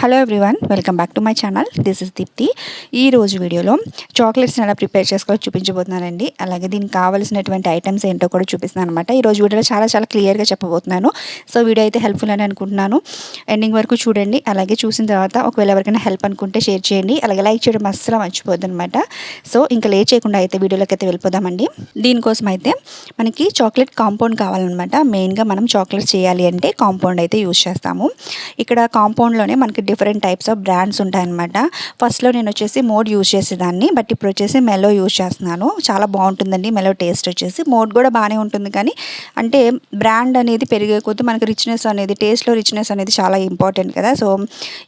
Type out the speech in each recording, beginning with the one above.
Hello everyone welcome back to my channel this is Deepthi ఈ రోజు వీడియోలో చాక్లెట్స్ని ఎలా ప్రిపేర్ చేసుకోవాలో చూపించబోతున్నానండి. అలాగే దీనికి కావాల్సినటువంటి ఐటమ్స్ ఏంటో కూడా చూపిస్తున్నాను అనమాట ఈ రోజు వీడియోలో చాలా చాలా క్లియర్గా చెప్పబోతున్నాను. సో వీడియో అయితే హెల్ప్ఫుల్ అని అనుకుంటున్నాను. ఎండింగ్ వరకు చూడండి. అలాగే చూసిన తర్వాత ఒకవేళ ఎవరికైనా హెల్ప్ అనుకుంటే షేర్ చేయండి. అలాగే లైక్ చేయడం అస్సలు మర్చిపోద్దు అనమాట సో ఇంకా లేట్ చేయకుండా అయితే వీడియోలోకి అయితే వెళ్ళిపోదామండి. దీనికోసం అయితే మనకి చాక్లెట్ కాంపౌండ్ కావాలన్నమాట. మెయిన్గా మనం చాక్లెట్స్ చేయాలి అంటే కాంపౌండ్ అయితే యూజ్ చేస్తాము. ఇక్కడ కాంపౌండ్లోనే మనకి డిఫరెంట్ టైప్స్ ఆఫ్ బ్రాండ్స్ ఉంటాయన్నమాట. ఫస్ట్లో నేను వచ్చేసి మోడ్ యూజ్ చేసేదాన్ని బట్ ఇప్పుడు వచ్చేసి మెలో యూజ్ చేస్తున్నాను. చాలా బాగుంటుందండి మెలో టేస్ట్ వచ్చేసి. మోడ్ కూడా బాగానే ఉంటుంది కానీ అంటే బ్రాండ్ అనేది పెరిగే కొద్దీ మనకి రిచ్నెస్ అనేది టేస్ట్లో రిచ్నెస్ అనేది చాలా ఇంపార్టెంట్ కదా. సో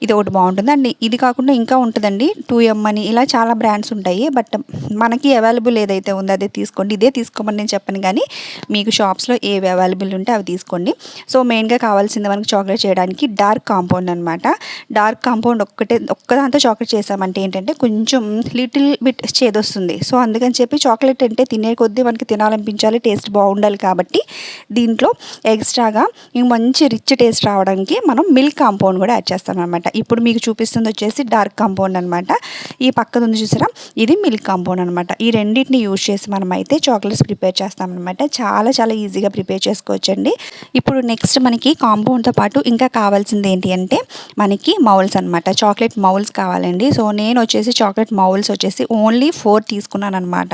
ఇది ఒకటి బాగుంటుంది. అండ్ ఇది కాకుండా ఇంకా ఉంటుందండి టూ ఎమ్ అని. ఇలా చాలా బ్రాండ్స్ ఉంటాయి. బట్ మనకి అవైలబుల్ ఏదైతే ఉందో అదే తీసుకోండి. ఇదే తీసుకోమని నేను చెప్పను కానీ మీకు షాప్స్లో ఏవి అవైలబుల్ ఉంటే అవి తీసుకోండి. సో మెయిన్గా కావాల్సింది మనకి చాక్లెట్ చేయడానికి డార్క్ కాంపౌండ్ అనమాట డార్క్ కాంపౌండ్ ఒక్కటే ఒక్కదాంతో చాక్లెట్ చేసామంటే ఏంటంటే కొంచెం లిటిల్ బిట్ చేదొస్తుంది. సో అందుకని చెప్పి చాక్లెట్ అంటే తినే కొద్దీ మనకి తినాలనిపించాలి టేస్ట్ బాగుండాలి కాబట్టి దీంట్లో ఎక్స్ట్రాగా మంచి రిచ్ టేస్ట్ రావడానికి మనం మిల్క్ కాంపౌండ్ కూడా యాడ్ చేస్తాం అనమాట ఇప్పుడు మీకు చూపిస్తుంది వచ్చేసి డార్క్ కాంపౌండ్ అనమాట ఈ పక్కన ఉంది చూసారా? ఇది మిల్క్ కాంపౌండ్ అనమాట ఈ రెండింటిని యూజ్ చేసి మనం అయితే చాక్లెట్స్ ప్రిపేర్ చేస్తామన్నమాట. చాలా చాలా ఈజీగా ప్రిపేర్ చేసుకోవచ్చండి. ఇప్పుడు నెక్స్ట్ మనకి కాంపౌండ్తో పాటు ఇంకా కావాల్సింది ఏంటి అంటే మనకి మౌల్స్ అనమాట చాక్లెట్ మౌల్స్ కావాలండి. సో నేను వచ్చేసి చాక్లెట్ మౌల్స్ వచ్చేసి ఓన్లీ ఫోర్ తీసుకున్నాను అనమాట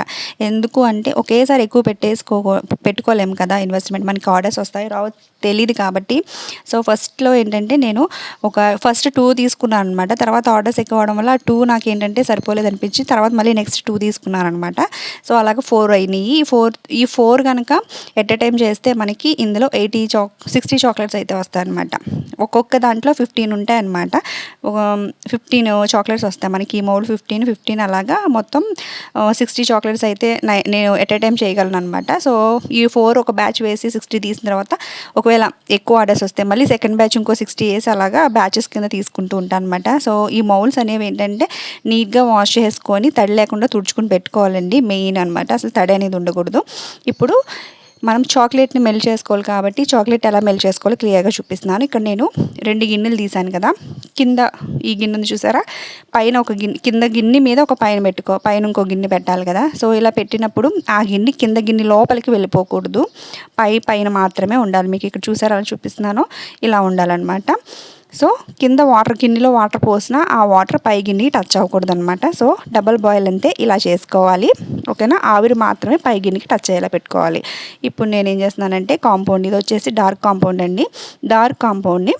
ఎందుకు అంటే ఒకేసారి ఎక్కువ పెట్టేసుకో పెట్టుకోలేము కదా ఇన్వెస్ట్మెంట్. మనకి ఆర్డర్స్ వస్తాయి రావు తెలియదు కాబట్టి. సో ఫస్ట్లో ఏంటంటే నేను ఒక ఫస్ట్ టూ తీసుకున్నాను అనమాట తర్వాత ఆర్డర్స్ ఎక్కువ అవడం వల్ల టూ నాకు ఏంటంటే సరిపోలేదు అనిపించి తర్వాత మళ్ళీ నెక్స్ట్ టూ తీసుకున్నాను అనమాట సో అలాగ ఫోర్ అయినాయి. ఈ ఫోర్ ఈ ఫోర్ కనుక ఎట్ ఎ టైం చేస్తే మనకి ఇందులో ఎయిటీ చాక్ సిక్స్టీ చాక్లెట్స్ అయితే వస్తాయి అనమాట ఒక్కొక్క దాంట్లో ఫిఫ్టీన్ ఉంటాయి ఒక ఫిఫ్టీన్ చాక్లెట్స్ uh, వస్తాయి మనకి. మౌల్ ఫిఫ్టీన్ ఫిఫ్టీన్ అలాగా మొత్తం uh, సిక్స్టీ చాక్లెట్స్ అయితే నేను ఎట్ ఎ టైం చేయగలను అనమాట. సో ఈ ఫోర్ ఒక బ్యాచ్ వేసి సిక్స్టీ తీసిన తర్వాత ఒకవేళ ఎక్కువ ఆర్డర్స్ వస్తే మళ్ళీ సెకండ్ బ్యాచ్ ఇంకో సిక్స్టీ వేసి అలాగా బ్యాచెస్ కింద తీసుకుంటూ ఉంటాను అనమాట. సో ఈ మౌల్స్ అనేవి ఏంటంటే నీట్గా వాష్ చేసుకొని తడి లేకుండా తుడుచుకుని పెట్టుకోవాలండి. మెయిన్ అనమాట. అసలు తడి అనేది ఉండకూడదు. ఇప్పుడు మనం చాక్లెట్ని మెల్ట్ చేసుకోవాలి కాబట్టి చాక్లెట్ ఎలా మెల్ట్ చేసుకోవాలో క్లియర్గా చూపిస్తున్నాను. ఇక్కడ నేను రెండు గిన్నెలు తీసాను కదా. కింద ఈ గిన్నెను చూసారా? పైన ఒక గిన్నె కింద గిన్నె మీద ఒక పైన పెట్టుకో పైన ఇంకో గిన్నె పెట్టాలి కదా. సో ఇలా పెట్టినప్పుడు ఆ గిన్నె కింద గిన్నె లోపలికి వెళ్ళిపోకూడదు. పై పైన మాత్రమే ఉండాలి. మీకు ఇక్కడ చూసారా చూపిస్తున్నాను. ఇలా ఉండాలన్నమాట. సో కింద వాటర్ గిన్నెలో వాటర్ పోసినా ఆ వాటర్ పై గిన్నె టచ్ అవ్వకూడదు అనమాట సో డబల్ బాయిల్ అంతే ఇలా చేసుకోవాలి. ఓకేనా? ఆవిరి మాత్రమే పై గిన్నెకి టచ్ అయ్యేలా పెట్టుకోవాలి. ఇప్పుడు నేను ఏం చేస్తున్నానంటే కాంపౌండ్ ఇది వచ్చేసి డార్క్ కాంపౌండ్ అండి. డార్క్ కాంపౌండ్ని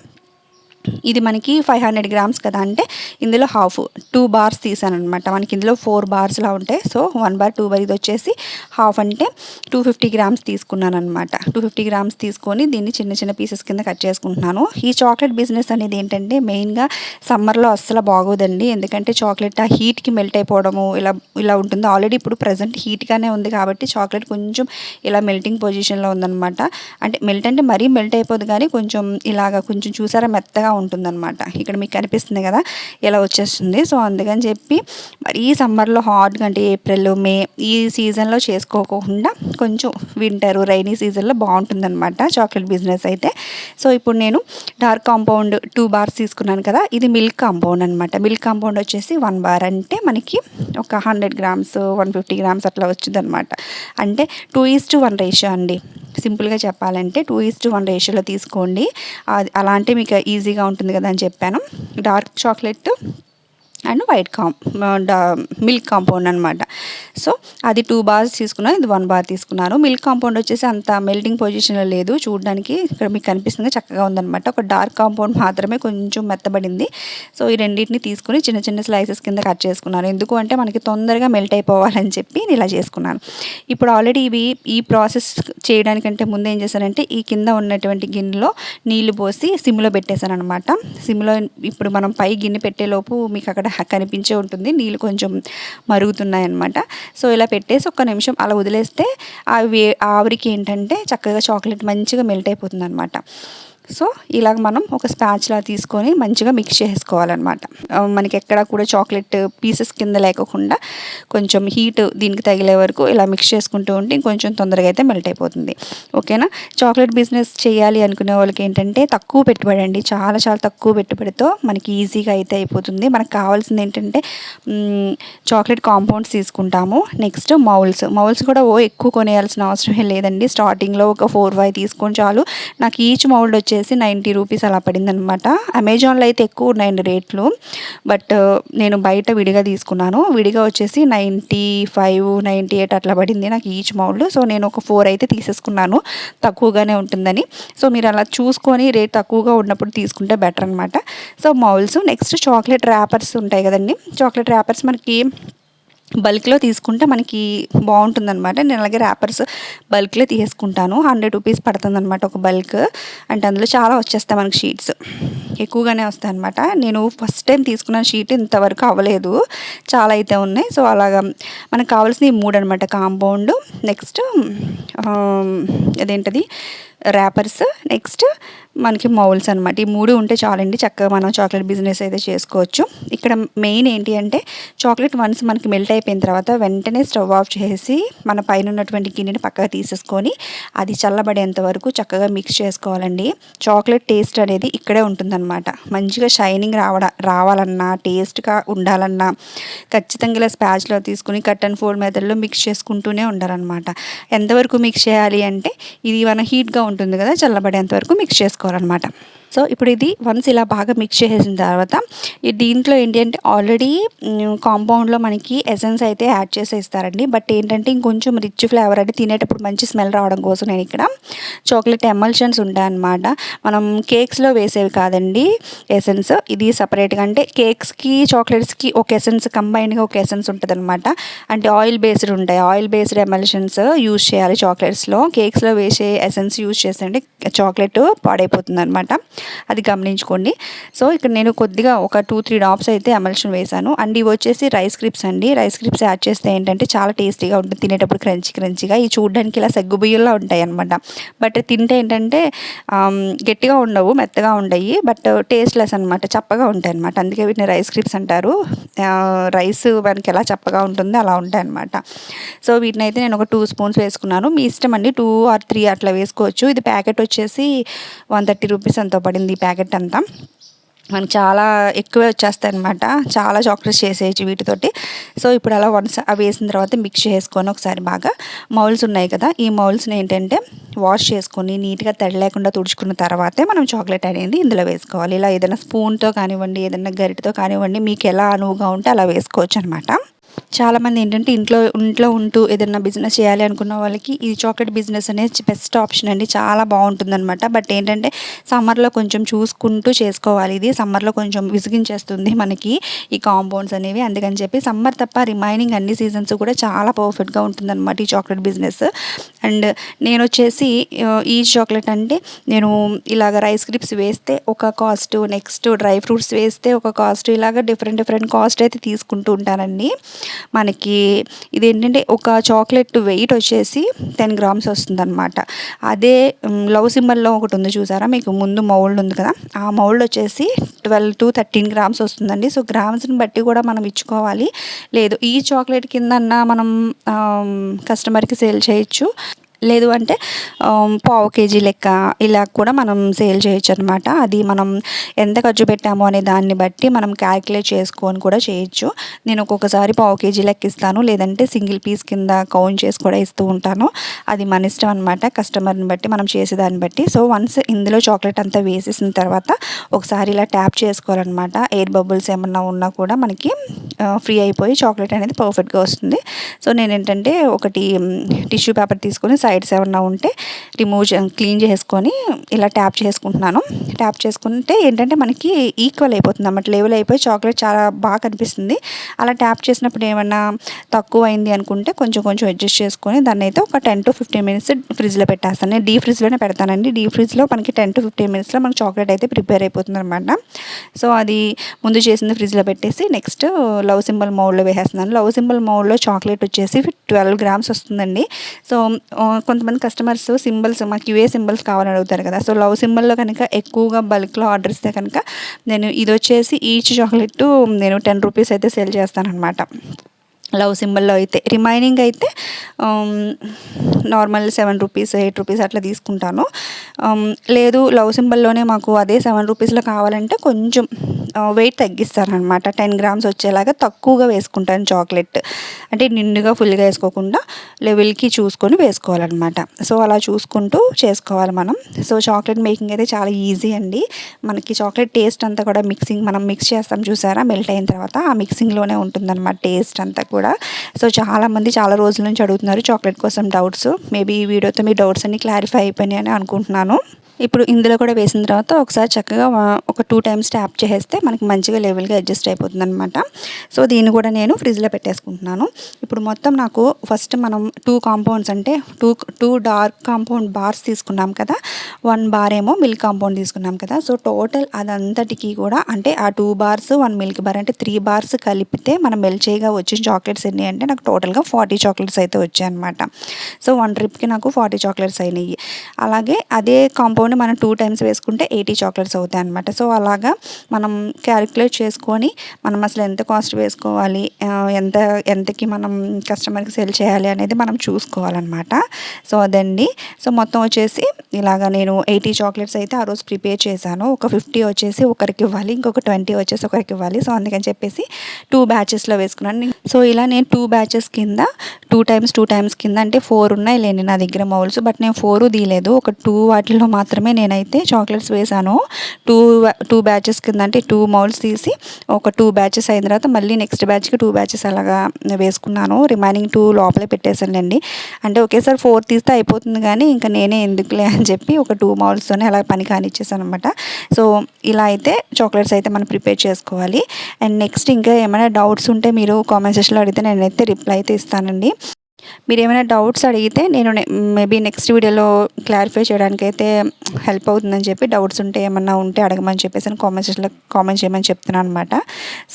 ఇది మనకి ఫైవ్ హండ్రెడ్ గ్రామ్స్ కదా అంటే ఇందులో హాఫ్ టూ బార్స్ తీసాను అనమాట మనకి ఇందులో ఫోర్ బార్స్లా ఉంటాయి. So one bar two bar ఇది వచ్చేసి హాఫ్ అంటే టూ ఫిఫ్టీ గ్రామ్స్ తీసుకున్నాను అనమాట టూ ఫిఫ్టీ గ్రామ్స్ తీసుకొని దీన్ని చిన్న చిన్న పీసెస్ కింద కట్ చేసుకుంటున్నాను. ఈ చాక్లెట్ బిజినెస్ అనేది ఏంటంటే మెయిన్గా సమ్మర్లో అస్సలు బాగోదండి. ఎందుకంటే చాక్లెట్ ఆ హీట్కి మెల్ట్ అయిపోవడము ఇలా ఇలా ఉంటుంది. ఆల్రెడీ ఇప్పుడు ప్రజెంట్ హీట్గానే ఉంది కాబట్టి చాక్లెట్ కొంచెం ఇలా మెల్టింగ్ పొజిషన్లో ఉందన్నమాట. అంటే మెల్ట్ అంటే మరీ మెల్ట్ అయిపోదు కానీ కొంచెం ఇలాగ కొంచెం చూసారా మెత్తగా ఉంటుందన్నమాట. ఇక్కడ మీకు కనిపిస్తుంది కదా ఇలా వచ్చేస్తుంది. సో అందుకని చెప్పి మరి ఈ సమ్మర్లో హాట్గా అంటే ఏప్రిల్ మే ఈ సీజన్లో చేసుకోకుండా కొంచెం వింటర్ రైనీ సీజన్లో బాగుంటుందన్నమాట చాక్లెట్ బిజినెస్ అయితే. సో ఇప్పుడు నేను డార్క్ కాంపౌండ్ టూ బార్స్ తీసుకున్నాను కదా ఇది మిల్క్ కాంపౌండ్ అనమాట మిల్క్ కాంపౌండ్ వచ్చేసి వన్ బార్ అంటే మనకి ఒక hundred grams one fifty grams అట్లా వచ్చిందనమాట అంటే two is to one ratio అండి. సింపుల్గా చెప్పాలంటే టూ ఈస్ టు వన్ రేషియోలో తీసుకోండి. అలాంటి మీకు ఈజీగా ఉంటుంది కదా అని చెప్పాను. డార్క్ చాక్లెట్ అండ్ వైట్ కాం మిల్క్ కాంపౌండ్ అనమాట సో అది టూ బార్స్ తీసుకున్నాను ఇది వన్ బార్ తీసుకున్నాను మిల్క్ కాంపౌండ్ వచ్చేసి అంత మెల్టింగ్ పొజిషన్లో లేదు. చూడడానికి ఇక్కడ మీకు కనిపిస్తుంది చక్కగా ఉందనమాట ఒక డార్క్ కాంపౌండ్ మాత్రమే కొంచెం మెత్తబడింది. సో ఈ రెండింటిని తీసుకుని చిన్న చిన్న స్లైసెస్ కింద కట్ చేసుకున్నాను ఎందుకు అంటే మనకి తొందరగా మెల్ట్ అయిపోవాలని చెప్పి నేను ఇలా చేసుకున్నాను. ఇప్పుడు ఆల్రెడీ ఇవి ఈ ప్రాసెస్ చేయడానికంటే ముందు ఏం చేశానంటే ఈ కింద ఉన్నటువంటి గిన్నెలో నీళ్ళు పోసి సిమ్లో పెట్టేశాను అనమాట సిమ్లో ఇప్పుడు మనం పై గిన్నె పెట్టేలోపు మీకు అక్కడ కనిపించే ఉంటుంది. నీళ్ళు కొంచెం మరుగుతున్నాయన్నమాట. సో ఇలా పెట్టేసి ఒక్క నిమిషం అలా వదిలేస్తే అవి ఆవిరికి ఏంటంటే చక్కగా చాక్లెట్ మంచిగా మెల్ట్ అయిపోతుంది అనమాట సో ఇలాగ మనం ఒక స్పాచ్లా తీసుకొని మంచిగా మిక్స్ చేసుకోవాలన్నమాట. మనకి ఎక్కడ కూడా చాక్లెట్ పీసెస్ కింద లేకుండా కొంచెం హీట్ దీనికి తగిలే వరకు ఇలా మిక్స్ చేసుకుంటూ ఉంటే ఇంకొంచెం తొందరగా అయితే మెల్ట్ అయిపోతుంది. ఓకేనా చాక్లెట్ బిజినెస్ చేయాలి అనుకునే వాళ్ళకి ఏంటంటే తక్కువ పెట్టుబడి అండి. చాలా చాలా తక్కువ పెట్టుబడితో మనకి ఈజీగా అయితే అయిపోతుంది. మనకు కావాల్సింది ఏంటంటే చాక్లెట్ కాంపౌండ్స్ తీసుకుంటాము. నెక్స్ట్ మౌల్స్ మౌల్స్ కూడా ఓ ఎక్కువ కొనేయాల్సిన అవసరం లేదండి. స్టార్టింగ్లో ఒక ఫోర్ ఫైవ్ తీసుకొని చాలు. నాకు ఈచ్ మౌల్డ్ వచ్చేసి నైంటీ రూపీస్ అలా పడింది అనమాట అమెజాన్లో అయితే ఎక్కువ ఉన్నాయండి రేట్లు. బట్ నేను బయట విడిగా తీసుకున్నాను. విడిగా వచ్చేసి నైంటీ ఫైవ్ నైంటీ ఎయిట్ అట్లా పడింది నాకు ఈచ్ మౌల్డ్ సో నేను ఒక ఫోర్ అయితే తీసేసుకున్నాను. తక్కువగానే ఉంటుందని. సో మీరు అలా చూసుకొని రేట్ తక్కువగా ఉన్నప్పుడు తీసుకుంటే బెటర్ అనమాట so moulds next chocolate wrappers ఉంటాయి కదండి. చాక్లెట్ ర్యాపర్స్ మనకి బల్క్లో తీసుకుంటే మనకి బాగుంటుంది అనమాట నేను అలాగే ర్యాపర్స్ బల్క్లో తీసుకుంటాను హండ్రెడ్ రూపీస్ పడుతుంది అనమాట ఒక బల్క్. అంటే అందులో చాలా వచ్చేస్తాయి మనకి షీట్స్. ఎక్కువగానే వస్తాయి అనమాట నేను ఫస్ట్ టైం తీసుకున్న షీట్ ఇంతవరకు అవ్వలేదు. చాలా అయితే ఉన్నాయి. సో అలాగా మనకు కావాల్సిన ఈ మూడు అనమాట కాంపౌండ్ నెక్స్ట్ అదేంటది? ర్యాపర్స్ నెక్స్ట్ మనకి మౌల్స్ అనమాట ఈ మూడు ఉంటే చాలండి చక్కగా మనం చాక్లెట్ బిజినెస్ అయితే చేసుకోవచ్చు. ఇక్కడ మెయిన్ ఏంటి అంటే చాక్లెట్ వన్స్ మనకి మెల్ట్ అయిపోయిన తర్వాత వెంటనే స్టవ్ ఆఫ్ చేసి మన పైన ఉన్నటువంటి గిన్నెని పక్కగా తీసేసుకొని అది చల్లబడేంత వరకు చక్కగా మిక్స్ చేసుకోవాలండి. చాక్లెట్ టేస్ట్ అనేది ఇక్కడే ఉంటుందన్నమాట. మంచిగా షైనింగ్ రావడ రావాలన్నా టేస్ట్గా ఉండాలన్నా ఖచ్చితంగా ఇలా స్పాచ్లో తీసుకుని కట్ అండ్ ఫోల్డ్ మెథడ్లో మిక్స్ చేసుకుంటూనే ఉండాలన్నమాట. ఎంతవరకు మిక్స్ చేయాలి అంటే ఇది మన హీట్గా ఉంటుంది ఉంటుంది కదా చల్లబడేంత వరకు మిక్స్ చేసుకోవాలన్నమాట. సో ఇప్పుడు ఇది వన్స్ ఇలా బాగా మిక్స్ చేసేసిన తర్వాత దీంట్లో ఏంటి అంటే ఆల్రెడీ కాంపౌండ్లో మనకి ఎసెన్స్ అయితే యాడ్ చేసేస్తారండి. బట్ ఏంటంటే ఇంకొంచెం రిచ్ ఫ్లేవర్ అంటే తినేటప్పుడు మంచి స్మెల్ రావడం కోసం నేను ఇక్కడ చాక్లెట్ ఎమల్షన్స్ ఉంటాయన్నమాట మనం కేక్స్లో వేసేవి కాదండి ఎసెన్స్ ఇది సపరేట్గా అంటే కేక్స్కి చాక్లెట్స్కి ఒక ఎసెన్స్ కంబైన్గా ఒక ఎసెన్స్ ఉంటుంది అనమాట అంటే ఆయిల్ బేస్డ్ ఉంటాయి. ఆయిల్ బేస్డ్ ఎమల్షన్స్ యూజ్ చేయాలి చాక్లెట్స్లో కేక్స్లో వేసే ఎసెన్స్ యూజ్ చేస్తే చాక్లెట్ పాడైపోతుంది అనమాట అది గమనించుకోండి. సో ఇక్కడ నేను కొద్దిగా ఒక టూ త్రీ డాప్స్ అయితే అమల్షన్ వేశాను. అండ్ ఇవి వచ్చేసి రైస్ క్రిప్స్ అండి. రైస్ క్రిప్స్ యాడ్ చేస్తే ఏంటంటే చాలా టేస్టీగా ఉంటుంది. తినేటప్పుడు క్రంచి క్రంచిగా ఇవి చూడడానికి ఇలా సెగ్గుబియ్యంలా ఉంటాయి అనమాట బట్ తింటే ఏంటంటే గట్టిగా ఉండవు మెత్తగా ఉండయి. బట్ టేస్ట్లెస్ అనమాట చప్పగా ఉంటాయి అనమాట అందుకే వీటిని రైస్ క్రిప్స్ అంటారు. రైస్ మనకి ఎలా చప్పగా ఉంటుందో అలా ఉంటాయి అనమాట సో వీటిని అయితే నేను ఒక టూ స్పూన్స్ వేసుకున్నాను. మీ ఇష్టం అండి. టూ ఆర్ త్రీ అట్లా వేసుకోవచ్చు. ఇది ప్యాకెట్ వచ్చేసి వన్ థర్టీ రూపీస్ ఎంతో పడింది ఈ ప్యాకెట్ అంతా. మనకు చాలా ఎక్కువే వచ్చేస్తాయి అనమాట చాలా చాక్లెట్స్ చేసేయచ్చు వీటితోటి. సో ఇప్పుడు అలా వన్స్ అవి వేసిన తర్వాత మిక్స్ చేసుకొని ఒకసారి బాగా మౌల్స్ ఉన్నాయి కదా ఈ మౌల్స్ని ఏంటంటే వాష్ చేసుకొని నీట్గా తడి లేకుండా తుడుచుకున్న తర్వాతే మనం చాక్లెట్ అనేది ఇందులో వేసుకోవాలి. ఇలా ఏదైనా స్పూన్తో కానివ్వండి ఏదైనా గరిటతో కానివ్వండి మీకు ఎలా అనువుగా ఉంటే అలా వేసుకోవచ్చు అనమాట చాలామంది ఏంటంటే ఇంట్లో ఇంట్లో ఉంటూ ఏదైనా బిజినెస్ చేయాలి అనుకున్న వాళ్ళకి ఈ చాక్లెట్ బిజినెస్ అనేది బెస్ట్ ఆప్షన్ అండి. చాలా బాగుంటుందన్నమాట. బట్ ఏంటంటే సమ్మర్లో కొంచెం చూసుకుంటూ చేసుకోవాలి. ఇది సమ్మర్లో కొంచెం విసిగించేస్తుంది మనకి ఈ కాంపౌండ్స్ అనేవి. అందుకని చెప్పి సమ్మర్ తప్ప రిమైనింగ్ అన్ని సీజన్స్ కూడా చాలా పర్ఫెక్ట్గా ఉంటుందన్నమాట ఈ చాక్లెట్ బిజినెస్ అండ్ నేను వచ్చేసి ఈ చాక్లెట్ అంటే నేను ఇలాగ రైస్ క్రిప్స్ వేస్తే ఒక కాస్ట్ నెక్స్ట్ డ్రై ఫ్రూట్స్ వేస్తే ఒక కాస్ట్ ఇలాగ డిఫరెంట్ డిఫరెంట్ కాస్ట్ అయితే తీసుకుంటూ ఉంటానండి. మనకి ఇది ఏంటంటే ఒక చాక్లెట్ వెయిట్ వచ్చేసి టెన్ గ్రామ్స్ వస్తుందన్నమాట. అదే లవ్ సింబల్లో ఒకటి ఉంది చూసారా? మీకు ముందు మౌల్డ్ ఉంది కదా? ఆ మౌల్డ్ వచ్చేసి ట్వెల్వ్ టు థర్టీన్ గ్రామ్స్ వస్తుందండి. సో గ్రామ్స్ని బట్టి కూడా మనం ఇచ్చుకోవాలి. లేదు ఈ చాక్లెట్ కింద మనం కస్టమర్కి సేల్ చేయొచ్చు. లేదు అంటే పావు కేజీ లెక్క ఇలా కూడా మనం సేల్ చేయొచ్చు అనమాట అది మనం ఎంత ఖర్చు పెట్టామో అనే దాన్ని బట్టి మనం క్యాల్కులేట్ చేసుకొని కూడా చేయొచ్చు. నేను ఒక్కొక్కసారి పావు కేజీ లెక్క ఇస్తాను లేదంటే సింగిల్ పీస్ కింద కౌంట్ చేసి కూడా ఇస్తూ ఉంటాను. అది మన ఇష్టం అనమాట కస్టమర్ని బట్టి మనం చేసేదాన్ని బట్టి. సో వన్స్ ఇందులో చాక్లెట్ అంతా వేసేసిన తర్వాత ఒకసారి ఇలా ట్యాప్ చేసుకోవాలన్నమాట. ఎయిర్ బబుల్స్ ఏమన్నా ఉన్నా కూడా మనకి ఫ్రీ అయిపోయి చాక్లెట్ అనేది పర్ఫెక్ట్గా వస్తుంది. సో నేను ఏంటంటే ఒకటి టిష్యూ పేపర్ తీసుకొని సైడ్స్ ఏమన్నా ఉంటే రిమూవ్ క్లీన్ చేసుకొని ఇలా ట్యాప్ చేసుకుంటున్నాను. ట్యాప్ చేసుకుంటే ఏంటంటే మనకి ఈక్వల్ అయిపోతుంది అన్నమాట. లెవెల్ అయిపోయి చాక్లెట్ చాలా బాగా కనిపిస్తుంది. అలా ట్యాప్ చేసినప్పుడు ఏమన్నా తక్కువ అయింది అనుకుంటే కొంచెం కొంచెం అడ్జస్ట్ చేసుకొని దాన్ని అయితే ఒక టెన్ టు ఫిఫ్టీన్ మినిట్స్ ఫ్రిడ్జ్లో పెట్టేస్తాను. నేను డీ ఫ్రిడ్జ్లోనే పెడతానండి. డీ ఫ్రిడ్జ్లో మనకి టెన్ టు ఫిఫ్టీన్ మినిట్స్లో మనకి చాక్లెట్ అయితే ప్రిపేర్ అయిపోతుంది అనమాట సో అది ముందు చేసింది ఫ్రిడ్జ్లో పెట్టేసి నెక్స్ట్ లవ్ సింబల్ మౌల్డ్లో వేసేస్తున్నాను. లవ్ సింబల్ మౌల్డ్లో చాక్లెట్ వచ్చేసి ట్వెల్వ్ గ్రామ్స్ వస్తుందండి. సో కొంతమంది కస్టమర్స్ సింబల్స్ మాకు ఇవే సింబల్స్ కావాలని అడుగుతారు కదా. సో లవ్ సింబల్లో కనుక ఎక్కువగా బల్క్లో ఆర్డర్ ఇస్తే కనుక నేను ఇది వచ్చేసి ఈచ్ చాక్లెట్ నేను టెన్ రూపీస్ అయితే సేల్ చేస్తాను అనమాట లవ్ సింబల్లో అయితే రిమైనింగ్ అయితే normal seven rupees eight rupees అట్లా తీసుకుంటాను. లేదు లవ్ సింబల్లోనే మాకు అదే సెవెన్ రూపీస్లో కావాలంటే కొంచెం వెయిట్ తగ్గిస్తారనమాట. టెన్ గ్రామ్స్ వచ్చేలాగా తక్కువగా వేసుకుంటాను చాక్లెట్. అంటే నిండుగా ఫుల్గా వేసుకోకుండా లెవెల్కి చూసుకొని వేసుకోవాలన్నమాట. సో అలా చూసుకుంటూ చేసుకోవాలి మనం. సో చాక్లెట్ మేకింగ్ అయితే చాలా ఈజీ అండి. మనకి చాక్లెట్ టేస్ట్ అంతా కూడా మిక్సింగ్ మనం మిక్స్ చేస్తాం చూసారా? మెల్ట్ అయిన తర్వాత ఆ మిక్సింగ్లోనే ఉంటుందన్నమాట టేస్ట్ అంతా కూడా. సో చాలామంది చాలా రోజుల నుంచి అడుగుతున్నారు చాక్లెట్ కోసం డౌట్స్ మేబీ ఈ వీడియోతో మీ డౌట్స్ అన్ని క్లారిఫై అయిపోయినాయి అని అనుకుంటున్నాను. ఇప్పుడు ఇందులో కూడా వేసిన తర్వాత ఒకసారి చక్కగా ఒక టూ టైమ్స్ ట్యాప్ చేసేస్తే మనకి మంచిగా లెవెల్గా అడ్జస్ట్ అయిపోతుంది అనమాట సో దీన్ని కూడా నేను ఫ్రిడ్జ్లో పెట్టేసుకుంటున్నాను. ఇప్పుడు మొత్తం నాకు ఫస్ట్ మనం టూ కాంపౌండ్స్ అంటే two two dark compound bars తీసుకున్నాం కదా వన్ బార్ ఏమో మిల్క్ కాంపౌండ్ తీసుకున్నాం కదా. సో టోటల్ అదంతటికి కూడా అంటే ఆ two bars one milk bar అంటే త్రీ బార్స్ కలిపితే మనం మెల్చేగా వచ్చిన చాక్లెట్స్ ఎన్ని? అంటే నాకు టోటల్గా ఫార్టీ చాక్లెట్స్ అయితే వచ్చాయి అనమాట సో వన్ ట్రిప్కి నాకు ఫార్టీ చాక్లెట్స్ అయినాయి. అలాగే అదే కాంపౌండ్ మనం టూ టైమ్స్ వేసుకుంటే ఎయిటీ చాక్లెట్స్ అవుతాయి అనమాట సో అలాగా మనం క్యాలిక్యులేట్ చేసుకొని మనం అసలు ఎంత కాస్ట్ వేసుకోవాలి ఎంత ఎంతకి మనం కస్టమర్కి సెల్ చేయాలి అనేది మనం చూసుకోవాలన్నమాట. సో అదండి. సో మొత్తం వచ్చేసి ఇలాగా నేను ఎయిటీ చాక్లెట్స్ అయితే ఆ రోజు ప్రిపేర్ చేశాను. ఒక ఫిఫ్టీ వచ్చేసి ఒకరికి ఇవ్వాలి ఇంకొక ట్వంటీ వచ్చేసి ఒకరికి ఇవ్వాలి. సో అందుకని చెప్పేసి టూ బ్యాచెస్లో వేసుకున్నాను. సో ఇలా నేను టూ బ్యాచెస్ కింద టూ టైమ్స్ టూ టైమ్స్ కింద అంటే ఫోర్ ఉన్నాయి లేని నా దగ్గర మౌల్స్ బట్ నేను ఫోర్ తీయలేదు ఒక టూ వాటిల్లో మాత్రమే నేనైతే చాక్లెట్స్ వేసాను. టూ టూ బ్యాచెస్ కింద అంటే టూ మౌల్స్ తీసి ఒక టూ బ్యాచెస్ అయిన తర్వాత మళ్ళీ నెక్స్ట్ బ్యాచ్కి టూ బ్యాచెస్ అలాగా వేసుకున్నాను. రిమైనింగ్ టూ లోపలే పెట్టేశానండి అంటే ఒకేసారి ఫోర్ తీస్తే అయిపోతుంది కానీ ఇంకా నేనే ఎందుకులే అని చెప్పి ఒక టూ మౌల్స్తోనే అలా పని కానిచ్చేసాను అనమాట సో ఇలా అయితే చాక్లెట్స్ అయితే మనం ప్రిపేర్ చేసుకోవాలి. అండ్ నెక్స్ట్ ఇంకా ఏమైనా డౌట్స్ ఉంటే మీరు కామెంట్ సెక్షన్లో అడిగితే నేనైతే రిప్లై అయితే ఇస్తానండి. మీరు ఏమైనా డౌట్స్ అడిగితే నేను మేబీ నెక్స్ట్ వీడియోలో క్లారిఫై చేయడానికి అయితే హెల్ప్ అవుతుందని చెప్పి డౌట్స్ ఉంటే ఏమన్నా ఉంటే అడగమని చెప్పేసి కామెంట్ సెక్షన్లో కామెంట్ చేయమని చెప్తున్నాను అనమాట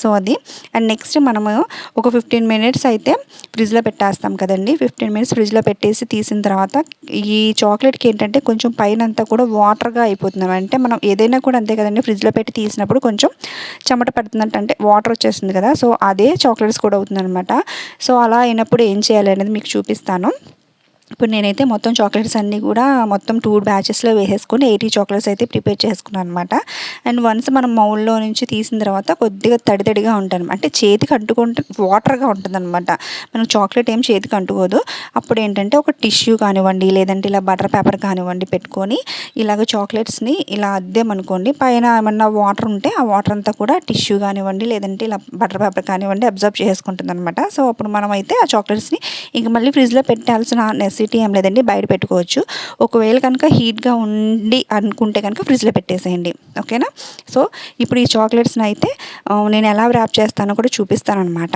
సో అది. అండ్ నెక్స్ట్ మనము ఒక ఫిఫ్టీన్ మినిట్స్ అయితే ఫ్రిడ్జ్లో పెట్టేస్తాం కదండి. ఫిఫ్టీన్ మినిట్స్ ఫ్రిడ్జ్లో పెట్టేసి తీసిన తర్వాత ఈ చాక్లెట్కి ఏంటంటే కొంచెం పైన అంతా కూడా వాటర్గా అయిపోతుంది అంటే మనం ఏదైనా కూడా అంతే కదండి ఫ్రిడ్జ్లో పెట్టి తీసినప్పుడు కొంచెం చెమట పడుతుందంటే అంటే వాటర్ వచ్చేస్తుంది కదా. సో అదే చాక్లెట్స్ కూడా అవుతుందనమాట సో అలా అయినప్పుడు ఏం చేయాలి అనేది మీకు చూపిస్తాను. ఇప్పుడు నేనైతే మొత్తం చాక్లెట్స్ అన్నీ కూడా మొత్తం టూ బ్యాచెస్లో వేసేసుకొని ఎయిటీ చాక్లెట్స్ అయితే ప్రిపేర్ చేసుకున్నాను అనమాట అండ్ వన్స్ మనం మౌల్లో నుంచి తీసిన తర్వాత కొద్దిగా తడి తడిగా అంటే చేతికి అంటుకుంటే వాటర్గా ఉంటుంది అనమాట మనకు చాక్లెట్ ఏం చేతికి అంటుకోదు. అప్పుడు ఏంటంటే ఒక టిష్యూ కానివ్వండి లేదంటే ఇలా బటర్ పేపర్ కానివ్వండి పెట్టుకొని ఇలాగ చాక్లెట్స్ని ఇలా అద్దామనుకోండి పైన ఏమన్నా వాటర్ ఉంటే ఆ వాటర్ అంతా కూడా టిష్యూ కానివ్వండి లేదంటే ఇలా బటర్ పేపర్ కానివ్వండి అబ్జర్వ్ చేసుకుంటుంది అనమాట సో అప్పుడు మనం అయితే ఆ చాక్లెట్స్ని ఇంక మళ్ళీ ఫ్రిడ్జ్లో పెట్టాల్సిన నెస్ నెసెసిటీ ఏం లేదండి బయట పెట్టుకోవచ్చు. ఒకవేళ కనుక హీట్గా ఉండి అనుకుంటే కనుక ఫ్రిడ్జ్లో పెట్టేసేయండి. ఓకేనా? సో ఇప్పుడు ఈ చాక్లెట్స్ని అయితే నేను ఎలా ర్యాప్ చేస్తానో కూడా చూపిస్తానమాట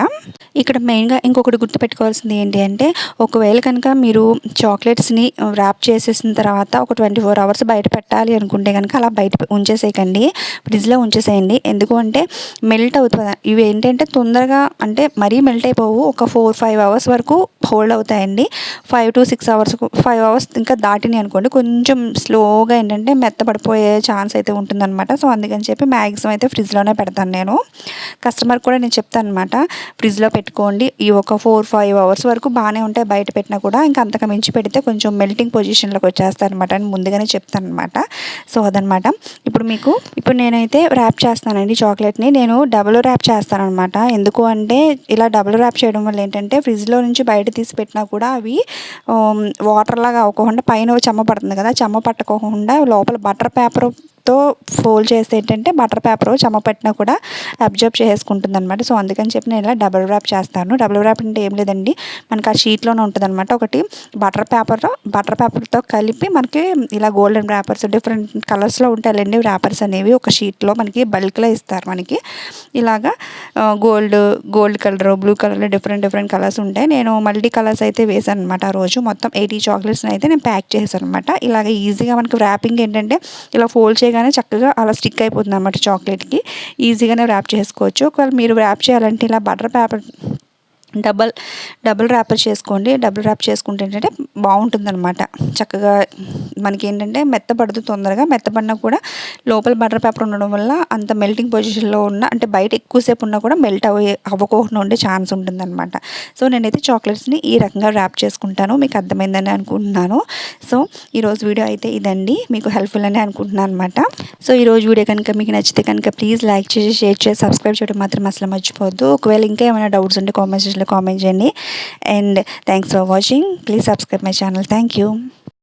ఇక్కడ మెయిన్గా ఇంకొకటి గుర్తుపెట్టుకోవాల్సింది ఏంటి అంటే ఒకవేళ కనుక మీరు చాక్లెట్స్ని ర్యాప్ చేసేసిన తర్వాత ఒక ట్వంటీ ఫోర్ అవర్స్ బయట పెట్టాలి అనుకుంటే కనుక అలా బయట ఉంచేసేయకండి. ఫ్రిడ్జ్లో ఉంచేసేయండి. ఎందుకు అంటే మెల్ట్ అవుతుంది? ఇవి ఏంటంటే తొందరగా అంటే మరీ మెల్ట్ అయిపోవు. ఒక ఫోర్ ఫైవ్ అవర్స్ వరకు హోల్డ్ అవుతాయండి. Five to six six hours five hours ఇంకా దాటినాయి అనుకోండి. కొంచెం స్లోగా ఏంటంటే మెత్తపడిపోయే ఛాన్స్ అయితే ఉంటుందన్నమాట. సో అందుకని చెప్పి మ్యాక్సిమం అయితే ఫ్రిడ్జ్లోనే పెడతాను నేను. కస్టమర్ కూడా నేను చెప్తాను అనమాట ఫ్రిడ్జ్లో పెట్టుకోండి. ఈ ఒక ఫోర్ ఫైవ్ అవర్స్ వరకు బాగానే ఉంటాయి. బయట పెట్టినా కూడా ఇంకా అంతకు మించి పెడితే కొంచెం మెల్టింగ్ పొజిషన్లోకి వచ్చేస్తాయి అనమాట అని ముందుగానే చెప్తాను అనమాట సో అదనమాట ఇప్పుడు మీకు ఇప్పుడు నేనైతే ర్యాప్ చేస్తానండి చాక్లెట్ని నేను డబుల్ ర్యాప్ చేస్తాను అనమాట ఎందుకు అంటే ఇలా డబుల్ ర్యాప్ చేయడం వల్ల ఏంటంటే ఫ్రిడ్జ్లో నుంచి బయట తీసి పెట్టినా కూడా అవి వాటర్ లాగా అవ్వకుండా పైన చెమ్మ పడుతుంది కదా చెమ్మ పట్టుకోకుండా లోపల బటర్ పేపర్ తో ఫోల్డ్ చేస్తే ఏంటంటే బటర్ పేపర్ చెమ్మ పట్టినా కూడా అబ్జర్వ్ చేసుకుంటుంది అనమాట సో అందుకని చెప్పి నేను ఇలా డబుల్ ర్యాప్ చేస్తాను. డబుల్ ర్యాప్ అంటే ఏం లేదండి. మనకి ఆ షీట్లోనే ఉంటుంది అనమాట ఒకటి బటర్ పేపర్ బటర్ పేపర్తో కలిపి మనకి ఇలా గోల్డెన్ ర్యాపర్స్ డిఫరెంట్ కలర్స్లో ఉంటాయండి ర్యాపర్స్ అనేవి ఒక షీట్లో మనకి బల్క్లో ఇస్తారు మనకి. ఇలాగా గోల్డ్ గోల్డ్ కలర్ బ్లూ కలర్లో డిఫరెంట్ డిఫరెంట్ కలర్స్ ఉంటాయి నేను మల్టీ కలర్స్ అయితే వేసాను అనమాట ఆ రోజు. మొత్తం ఎయిటీ చాక్లెట్స్ని అయితే నేను ప్యాక్ చేశాను అనమాట ఇలాగ ఈజీగా మనకి ర్యాపింగ్ ఏంటంటే ఇలా ఫోల్డ్ చేయగా చేయగానే చక్కగా అలా స్టిక్ అయిపోతుంది అన్నమాట చాక్లెట్కి. ఈజీగానే ర్యాప్ చేసుకోవచ్చు. ఒకవేళ మీరు ర్యాప్ చేయాలంటే ఇలా butter paper double double wrapper చేసుకోండి. డబుల్ ర్యాప్ చేసుకుంటే ఏంటంటే బాగుంటుంది అనమాట చక్కగా మనకి ఏంటంటే మెత్తపడదు తొందరగా. మెత్తపడినా కూడా లోపల బటర్ పేపర్ ఉండడం వల్ల అంత మెల్టింగ్ పొజిషన్లో ఉన్న అంటే బయట ఎక్కువసేపు ఉన్నా కూడా మెల్ట్ అవ్వే అవ్వకోకుండా ఉండే ఛాన్స్ ఉంటుందన్నమాట. సో నేనైతే చాక్లెట్స్ని ఈ రకంగా ర్యాప్ చేసుకుంటాను. మీకు అర్థమైందని అనుకుంటున్నాను. సో ఈరోజు వీడియో అయితే ఇదండి. మీకు హెల్ప్ఫుల్ అని అనుకుంటున్నాను అనమాట సో ఈరోజు వీడియో కనుక మీకు నచ్చితే కనుక ప్లీజ్ లైక్ చేసి షేర్ చేసి సబ్స్క్రైబ్ చేయడం మాత్రం అసలు మర్చిపోవద్దు. ఒకవేళ ఇంకా ఏమైనా డౌట్స్ ఉంటే కామెంట్ కామెంట్ చేయండి. And thanks for watching please subscribe my channel thank you